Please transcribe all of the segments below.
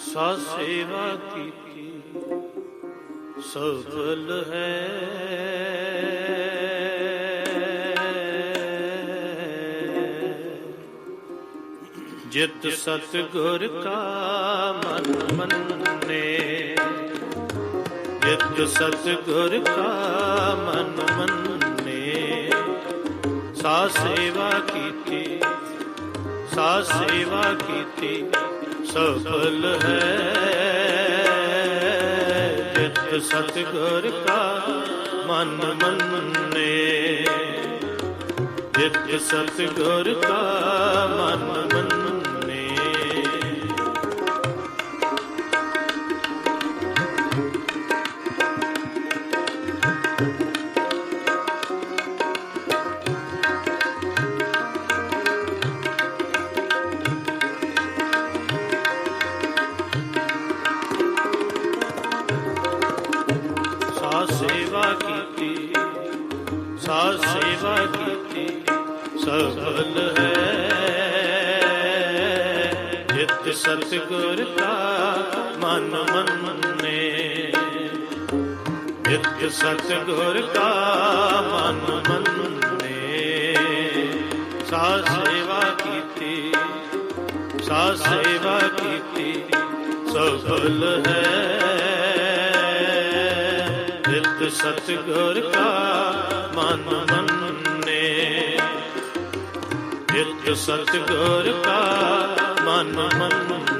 ਸਾ ਸੇਵਾ ਕੀਤੀ, ਸਫਲ ਹੈ। ਜਿਤ ਸਤ ਗੁਰ ਕਾ ਮਨ ਮੰਨੇ, ਜਿਤ ਸਤ ਗੁਰ ਕਾ ਮਨ ਮੰਨੇ, ਸਾ ਸੇਵਾ ਕੀਤੀ, ਸਾ ਸੇਵਾ ਕੀਤੀ। ਸਫਲ ਹੈ। ਜਿਤ ਸਤ ਕਾ ਮਨ ਮੰਨੇ। ਜਿਤ ਸਤ ਕਾ ਮਨ ਮੰਨੇ। ਸਫਲ ਹੈ। ਜਿਤ ਸਤਿਗੁਰ ਕਾ ਮਨ ਮੰਨੇ। ਜਿਤ ਸਤਿਗੁਰ ਕਾ ਮਨ ਮੰਨੇ। ਸਾ ਸੇਵਾ ਕੀਤੀ, ਸਾ ਸੇਵਾ ਕੀਤੀ ਸਫਲ ਹੈ। ਜਿਤ ਸਤਿਗੁਰ ਕਾ ਮਨ ਮੰਨੇ। ਜਿਤ ਸਤਿਗੁਰ ਕਾ ਮਨ ਮੰਨੇ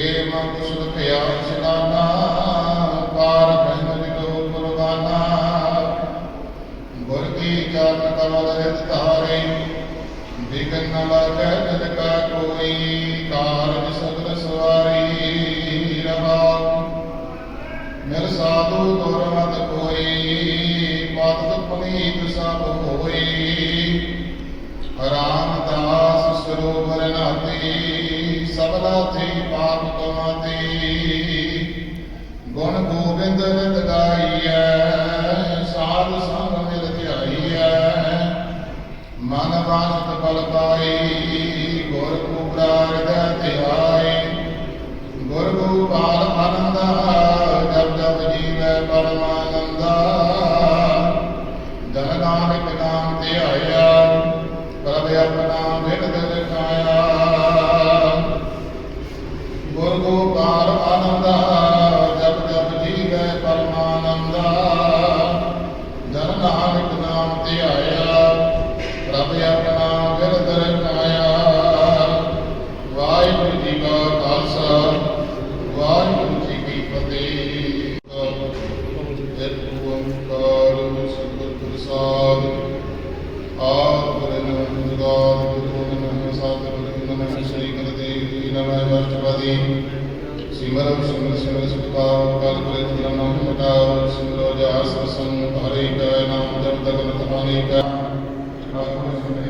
ਖੇਰ ਮਨ ਸੁਧ ਭਿਆ ਪਾਰ ਬ੍ਰਹਮ ਜਿਤੋ ਕੁਰਬਾਨਾ ਗੁਰ ਕੀ ਚਰਨ ਕਮਲ ਹਿਤ ਧਾਰੇ, ਵਿਗਨ ਨ ਲਾਗੈ ਜਦ ਕਾ ਕੋਈ, ਕਾਰਜ ਸਗਲ ਸਵਾਰੀ ਰਹਾ। ਮਿਲ ਸਾਧੂ ਦੁਰਮਤ ਕੋਈ, ਪਤ ਪੁਨੀਤ ਸਭ ਹੋਈ ਰਾਮਦਾਸ ਸਰੋਵਰ ਨਾਤੀ ਸਬਲਾ ਥੀ ਪਾਪ ਕਮਾਤੀ ਗੁਣ ਗੋਬਿੰਦ ਨਿਤ ਗਾਈਐ, ਸਾਧ ਸੰਗ ਮਿਲ ਧਿਆਈਐ। ਮਨ ਵਾਸਤ ਬਲ ਪਾਈ, ਗੁਰ ਕੂੜਾ ਹਿਰਦੈ ਧਿਆਈ ਗੁਰ ਗੋਪਾਲ ਹਰੇ ਕੈ ਨਾਮ ਜਪ ਤਗਨ ਤਮਾਨੀ ਕੈ। ਆਪ ਸਿਮਰੇ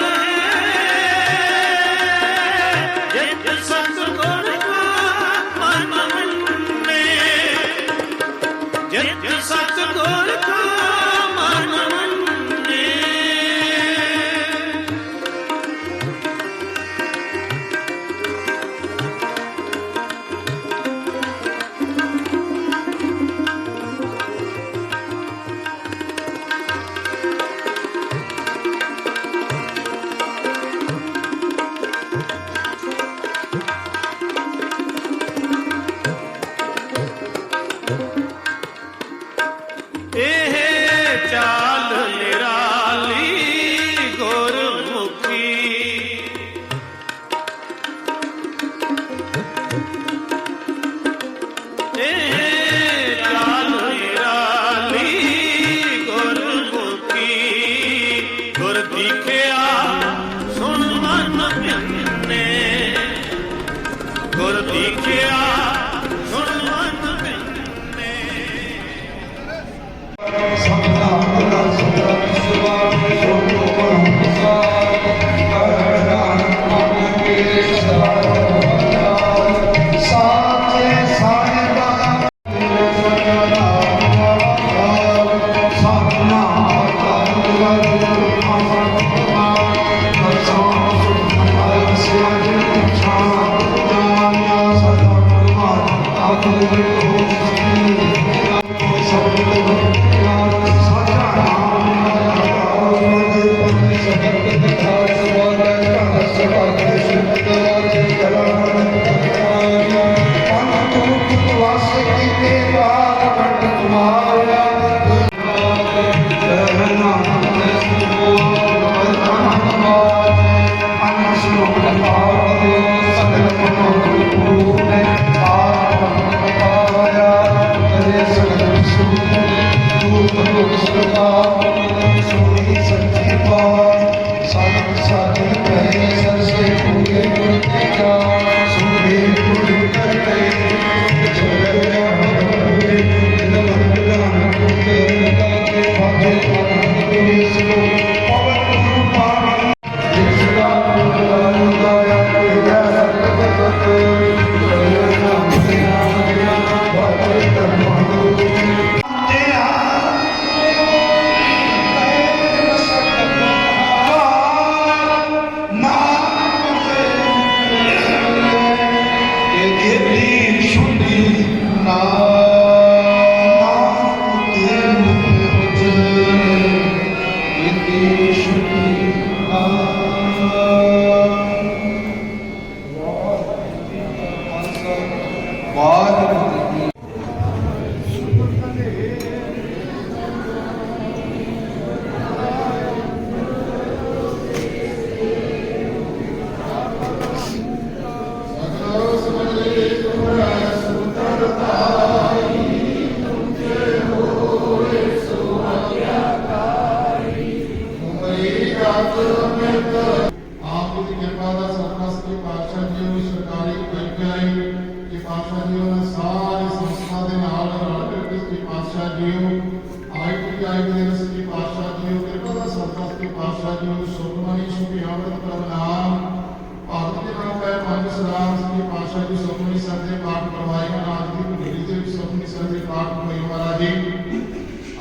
ਜੀ ਸੁਖਮਨੀ ਸਾਹਿਬ ਦੇ ਪਾਠ ਕਰਵਾਏ ਹਨ। ਅੱਜ ਦੀ ਪੀੜ੍ਹੀ ਦੇ ਸੁਖਮਨੀ ਸਾਹਿਬ ਦੇ ਪਾਠ ਹੋਏ ਮਹਾਰਾਜ ਜੀ।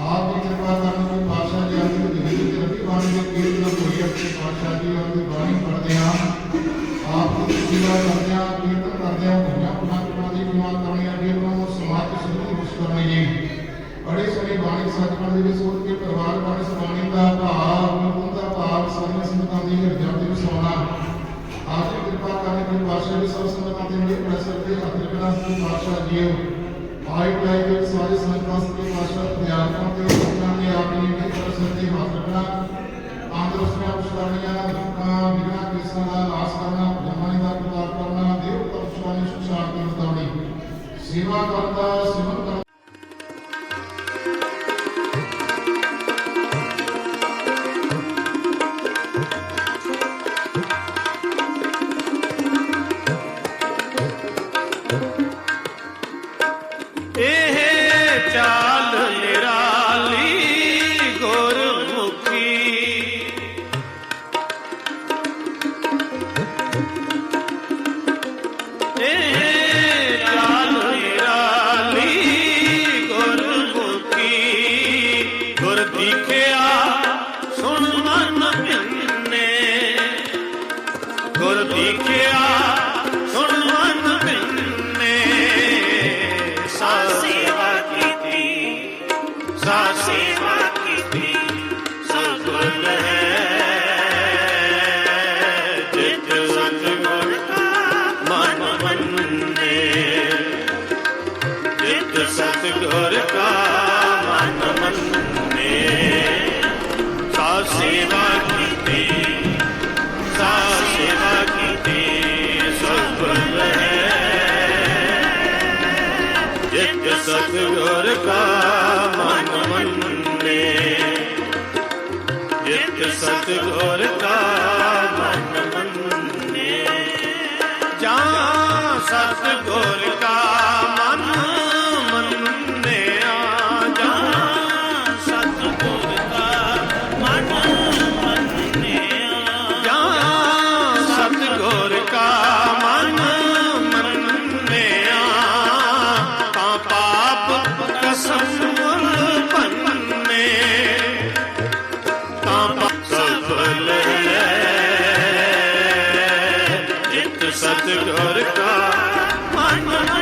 ਆਪ ਦੀ ਕਿਰਪਾ ਕਰਨ ਦੀ ਪਾਤਸ਼ਾਹ ਜੀ ਅੱਜ ਦੀ ਜ਼ਿੰਦਗੀ ਦੇ ਰੱਬੀ ਬਾਣੀ ਦੇ ਕੀਰਤਨ ਹੋਈ ਆਪਣੇ ਪਾਤਸ਼ਾਹ ਜੀ ਆਪ ਦੀ ਬਾਣੀ ਪੜ੍ਹਦੇ ਹਾਂ। ਆਪ ਦੀ ਸੇਵਾ ਕਰਦੇ ਹਾਂ, ਕੀਰਤਨ ਕਰਦੇ ਹਾਂ ਦੁਨੀਆ ਪਰਮਾਤਮਾ ਦੀ ਦੁਆ ਕਰਨੀ ਅੱਗੇ ਨੂੰ ਸਮਾਜ ਸੁਣੀ ਖੁਸ਼ ਕਰਨੀ ਜੀ ਬੜੇ ਸੋਹਣੀ ਬਾਣੀ ਸੱਚਖੰਡ ਦੇ ਵਿੱਚ ਸੁਣ ਕੇ ਪਰਿਵਾਰ ਬਾਣੀ ਸਬਾਣੀ ਦਾ ਭਾਵ ਨਿਰਗੁਣ ਦਾ ਭਾਵ ਸਾਰੀਆਂ ਸੰਗਤਾਂ ਦੀ ਹਿਰਦਿਆਂ ਦੇ ਵਿੱਚ ਸੋਣਾ ਆਪ ਦੀ ਕਿਰਪਾ ਕਰਨ ਦੀ ਪਾਤਸ਼ਾਹ ਜੀ ਸਭ ਸੰਗਤਾਂ ਦੇ ਮੇਰੇ ਪ੍ਰਸਰ ਦੇ ਹੱਥ ਰੱਖਣਾ ਸੀ ਪਾਤਸ਼ਾਹ ਜੀ ਆਈ ਟਾਈ ਦੇ ਸਾਰੇ ਸੰਗਤਾਂ ਦੇ ਪਾਤਸ਼ਾਹ ਅਧਿਆਪਕਾਂ ਤੇ ਸੰਗਤਾਂ ਦੇ ਆਪ ਜੀ ਦੇ ਪ੍ਰਸਰ ਦੇ ਹੱਥ ਰੱਖਣਾ। ਆਂਦਰਸਨਾ ਪੁਸ਼ਤਾਨੀਆਂ ਦੁੱਖਾਂ ਬਿਨਾਂ ਕਿਸਾਂ ਦਾ ਨਾਸ ਕਰਨਾ ਜਮਾਨੀ ਦਾ ਪ੍ਰਤਾਪ ਕਰਨਾ, ਦੇਵ ਪੁਸ਼ਤਾਨੀ ਸ਼ਾਂਤੀ ਬਤਾਉਣੀ ਸੇਵਾ ਕਰਦਾ, ਸਿਮਰਨ ਸਤਿਗੁਰ ਹੈ ਜਿਤ ਮਨ ਮੰਨੇ ਜਿਤ ਸਤਿਗੁਰ ਕਾ ਮਨ ਮੰਨੇ ਸਾ ਸੇਵਾ ਕੀਤੀ ਸਾ ਸੇਵਾ ਕੀਤੀ ਸਤਿਗੁਰ ਹੈ ਜਿਤ ਸਤਿਗੁਰ ਕਾ ਸਤਿਗੁਰ ਕਾ ਮਨ ਮੰਨੇ। ਜਾਂ ਸਤਿਗੁਰ ਕਾ ਸਤਗੁਰ ਕਾ। ਮਨ